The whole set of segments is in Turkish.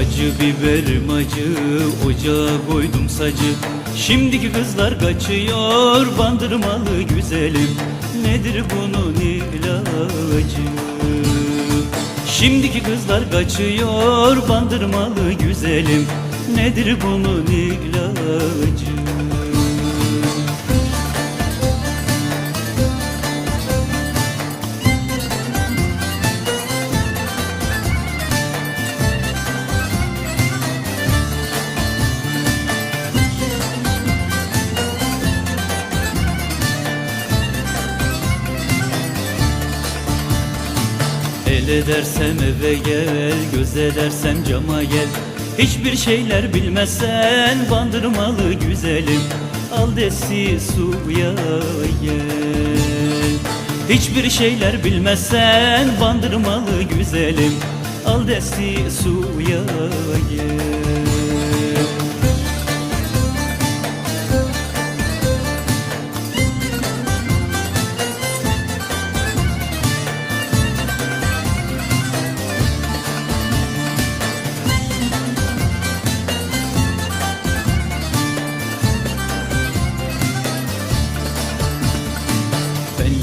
Acı biberim acı ocağa koydum sacı. Şimdiki kızlar kaçıyor bandırmalı güzelim. Nedir bunun ilacı? Şimdiki kızlar kaçıyor bandırmalı güzelim. Nedir bunun ilacı El edersem eve gel, göz edersem cama gel. Hiçbir şeyler bilmezsen bandırmalı güzelim. Al desi suya gel. Hiçbir şeyler bilmezsen bandırmalı güzelim. Al desi suya gel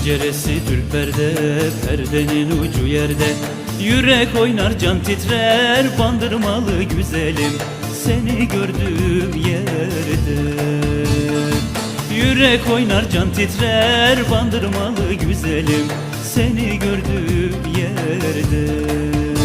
Penceresi ürperde, perdenin ucu yerde. Yürek oynar can titrer, bandırmalı güzelim. Seni gördüğüm yerde. Yürek oynar can titrer, bandırmalı güzelim. Seni gördüğüm yerde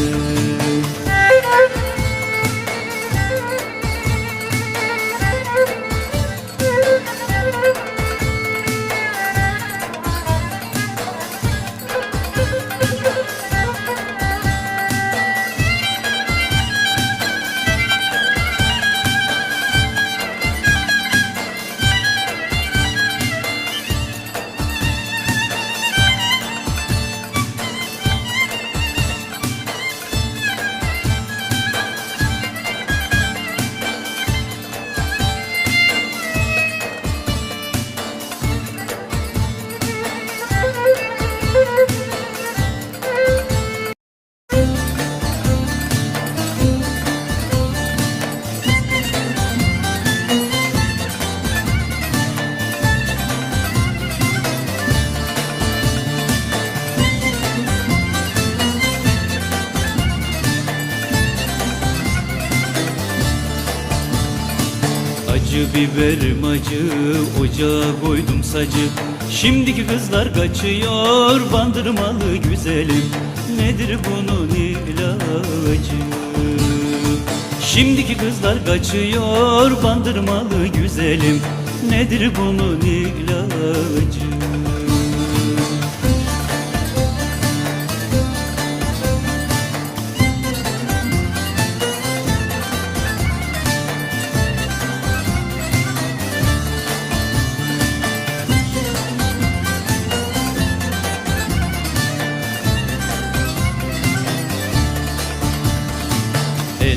Acı biberim acı ocağa koydum sacı. Şimdiki kızlar kaçıyor bandırmalı güzelim. Nedir bunun ilacı? Şimdiki kızlar kaçıyor bandırmalı güzelim. Nedir bunun ilacı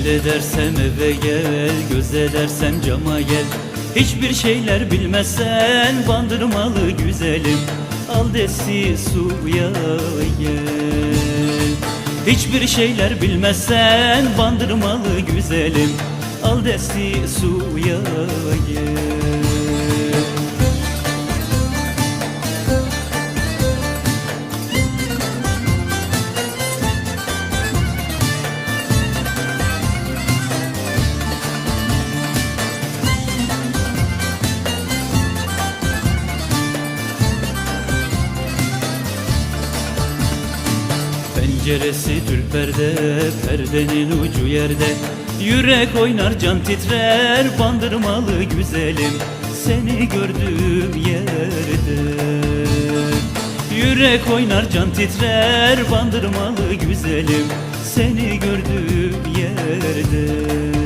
Edersem eve gel, göz edersem cama gel. Hiçbir şeyler bilmezsen bandırmalı güzelim. Al desi suya gel. Hiçbir şeyler bilmezsen bandırmalı güzelim. Al desi suya gel Penceresi ürperde, perdenin ucu yerde. Yürek oynar can titrer, bandırmalı güzelim Seni gördüğüm yerde. Yürek oynar can titrer, bandırmalı güzelim Seni gördüğüm yerde